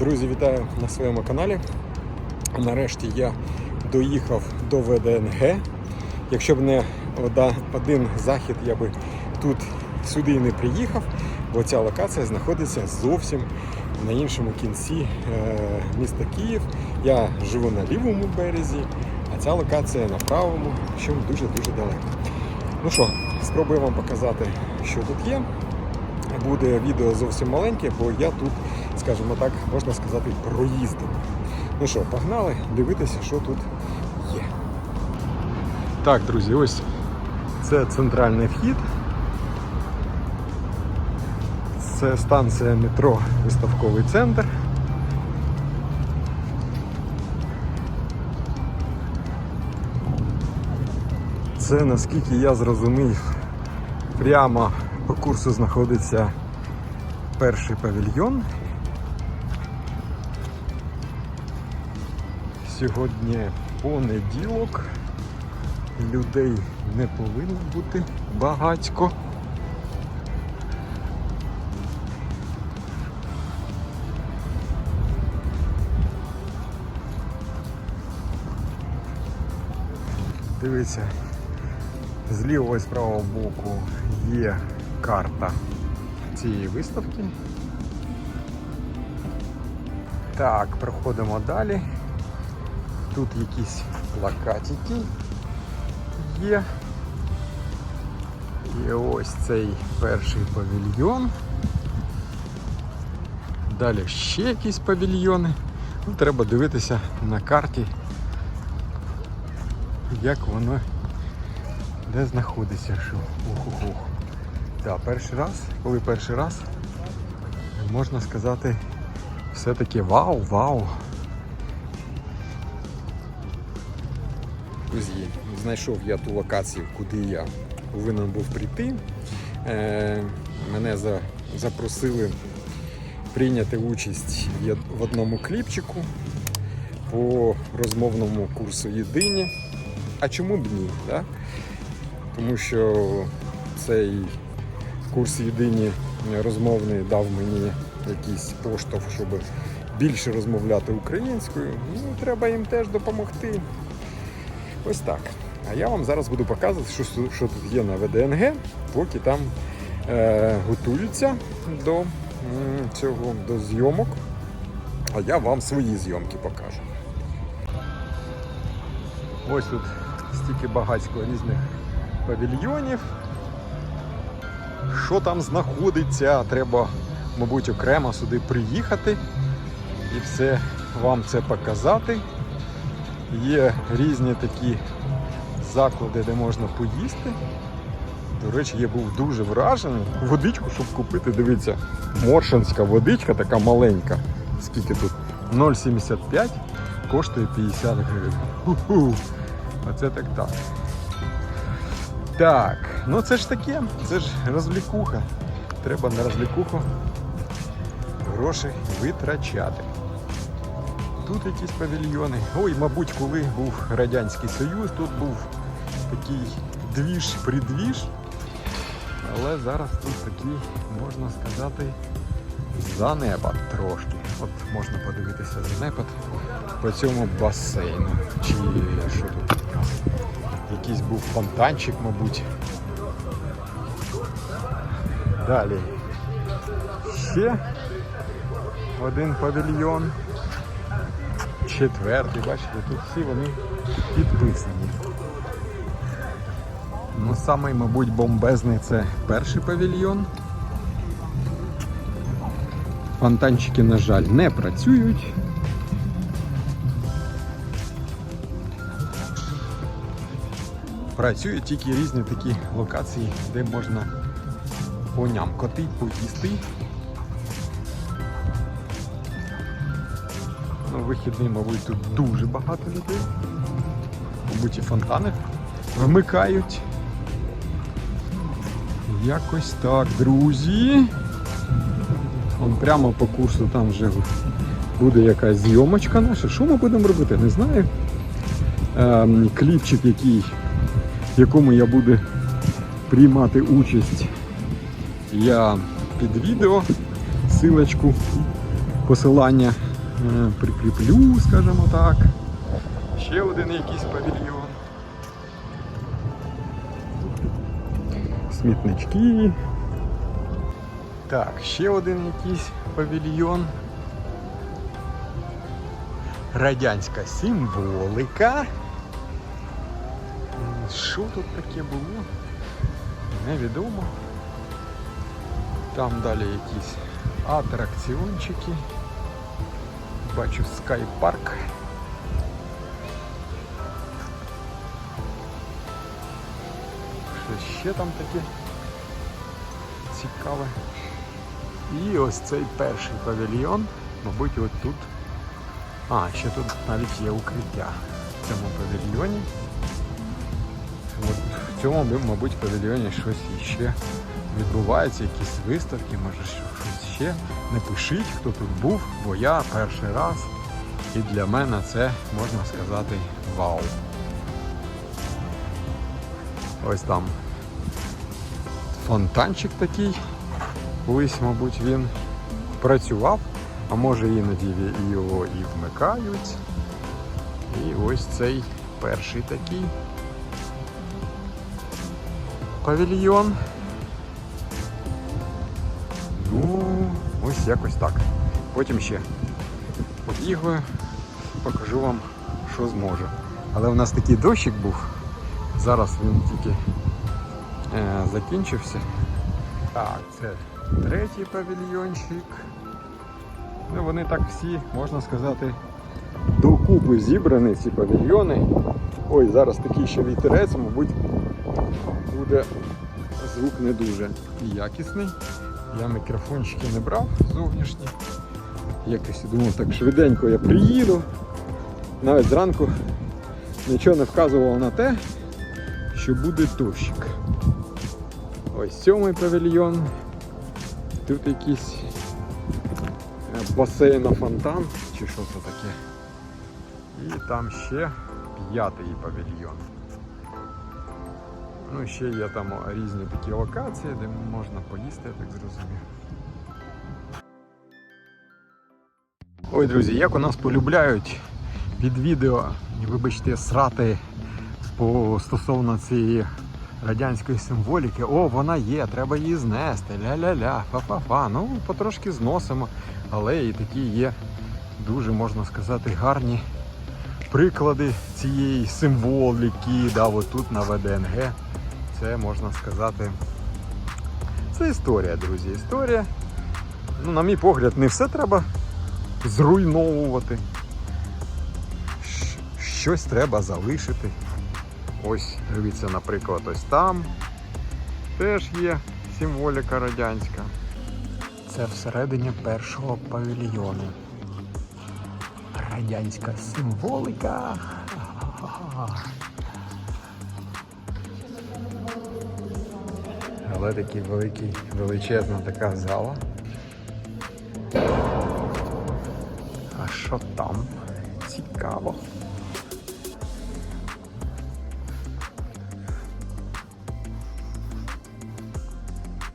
Друзі, вітаю на своєму каналі. Нарешті я доїхав до ВДНГ. Якщо б не один захід, я би тут сюди не приїхав, бо ця локація знаходиться зовсім на іншому кінці е, міста Київ. Я живу на лівому березі, а ця локація на правому, що дуже-дуже далеко. Ну що, спробую вам показати, що тут є. Буде відео зовсім маленьке, бо я тут, скажімо так, можна сказати, проїздом. Ну що, погнали дивитися, що тут є. Так, друзі, ось це центральний вхід. Це станція метро Виставковий центр. Це, наскільки я зрозумів, прямо по курсу знаходиться перший павільйон. Сьогодні понеділок. Людей не повинно бути багатько. Дивіться, з лівого і з правого боку є карта цієї виставки. Так, проходимо далі. Тут якісь плакатики є. І ось цей перший павільйон. Далі ще якісь павільйони. Ну, треба дивитися на карті, як воно де знаходиться. Ух-ух-ух. Так, перший раз, коли перший раз, можна сказати, все-таки вау, вау. Друзі, знайшов я ту локацію, куди я повинен був прийти. Е, мене за, запросили прийняти участь в одному кліпчику по розмовному курсу єдині. А чому б ні? Да? Тому що цей курс єдині розмовний дав мені якийсь поштовх, щоб більше розмовляти українською. Ну, треба їм теж допомогти. Ось так. А я вам зараз буду показувати, що, що тут є на ВДНГ, поки там е, готуються до цього до зйомок. А я вам свої зйомки покажу. Ось тут стільки багатько різних павільйонів. Що там знаходиться, треба, мабуть, окремо сюди приїхати і все вам це показати. Є різні такі заклади, де можна поїсти. До речі, я був дуже вражений. Водичку, щоб купити, дивіться, моршинська водичка така маленька. Скільки тут? 0,75 коштує 50 гривень. Оце так так. Так, ну це ж таке, це ж розвлікуха. Треба на розвлікуху гроші витрачати. Тут якісь павільйони. Ой, мабуть, коли був Радянський Союз, тут був такий двіж-придвіж. Але зараз тут такий, можна сказати, занепад трошки. От можна подивитися занепад по цьому басейну. Чи що тут? Якийсь був фонтанчик, мабуть. Далі. Ще один павільйон. Четвертий, бачите, тут всі вони підписані. Ну, самий, мабуть, бомбезний це перший павільйон. Фонтанчики, на жаль, не працюють. Працюють тільки різні такі локації, де можна понямкати, поїсти. Ну, вихідний, мабуть, тут дуже багато людей. Мабуть, і фонтани вмикають. Якось так, друзі. Вон прямо по курсу там вже буде якась зйомочка наша. Що ми будемо робити? Не знаю. Ем, кліпчик, який, в якому я буду приймати участь. Я під відео, силочку, посилання прикріплю, скажімо так. Ще один якийсь павільйон. Смітнички. Так, ще один якийсь павільйон. Радянська символика. Що тут таке було? Невідомо. Там далі якісь атракціончики. Бачу скайпарк. Що ще там таке цікаве. І ось цей перший павільйон, мабуть, от тут. А, ще тут навіть є укриття в цьому павільйоні. От в цьому, мабуть, павільйоні щось іще відбувається, якісь виставки, може щось ще. Напишіть, хто тут був, бо я перший раз. І для мене це можна сказати вау. Ось там фонтанчик такий. Колись, мабуть, він працював, а може іноді його і вмикають. І ось цей перший такий павільйон. Ось якось так. Потім ще побігаю, покажу вам, що зможу. Але у нас такий дощик був. Зараз він тільки е, закінчився. Так, це третій павільйончик. Ну, вони так всі, можна сказати, докупи зібрані, ці павільйони. Ой, зараз такий ще вітерець, мабуть, буде звук не дуже якісний. Я мікрофончики не брав зовнішні. Якось думав, так швиденько я приїду. Навіть зранку нічого не вказував на те, що буде дощик. Ось сьомий павільйон. Тут якийсь е, басейн фонтан, чи що це таке. І там ще п'ятий павільйон. Ну, ще є там різні такі локації, де можна поїсти, я так зрозумів. Ой, друзі, як у нас полюбляють під відео, вибачте, срати стосовно цієї радянської символіки. О, вона є, треба її знести. Ля-ля-ля, фа-фа-фа. Ну, потрошки зносимо. Але і такі є дуже, можна сказати, гарні приклади цієї символіки. Да, тут на ВДНГ. Це можна сказати. Це історія, друзі. Історія. Ну, на мій погляд, не все треба зруйновувати. Щось треба залишити. Ось, дивіться, наприклад, ось там теж є символіка радянська. Це всередині першого павільйону. Радянська символіка. Але такий великий, величезна така зала. А що там? Цікаво.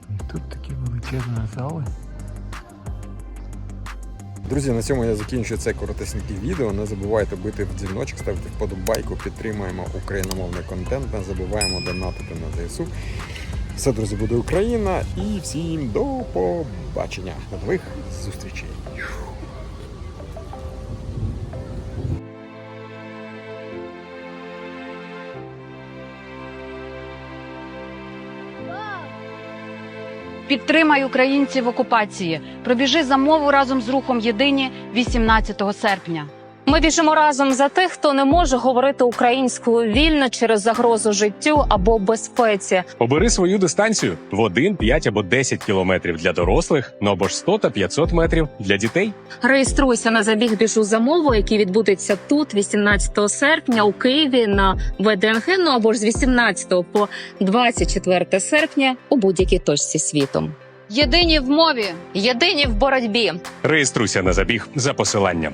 І тут такі величезні зали. Друзі, на цьому я закінчую це коротесеньке відео. Не забувайте бити в дзвіночок, ставити вподобайку, підтримуємо україномовний контент, не забуваємо донатити на ЗСУ. Все, друзі, буде Україна і всім до побачення. До нових зустрічей. Підтримай українців в окупації. Пробіжи за мову разом з рухом Єдині 18 серпня. Ми біжимо разом за тих, хто не може говорити українською вільно через загрозу життю або безпеці. Обери свою дистанцію в 1, 5 або 10 кілометрів для дорослих, ну або ж 100 та 500 метрів для дітей. Реєструйся на забіг біжу за мову, який відбудеться тут, 18 серпня, у Києві на ВДНГ, ну або ж з 18 по 24 серпня у будь-якій точці світу. Єдині в мові. Єдині в боротьбі. Реєструйся на забіг за посиланням.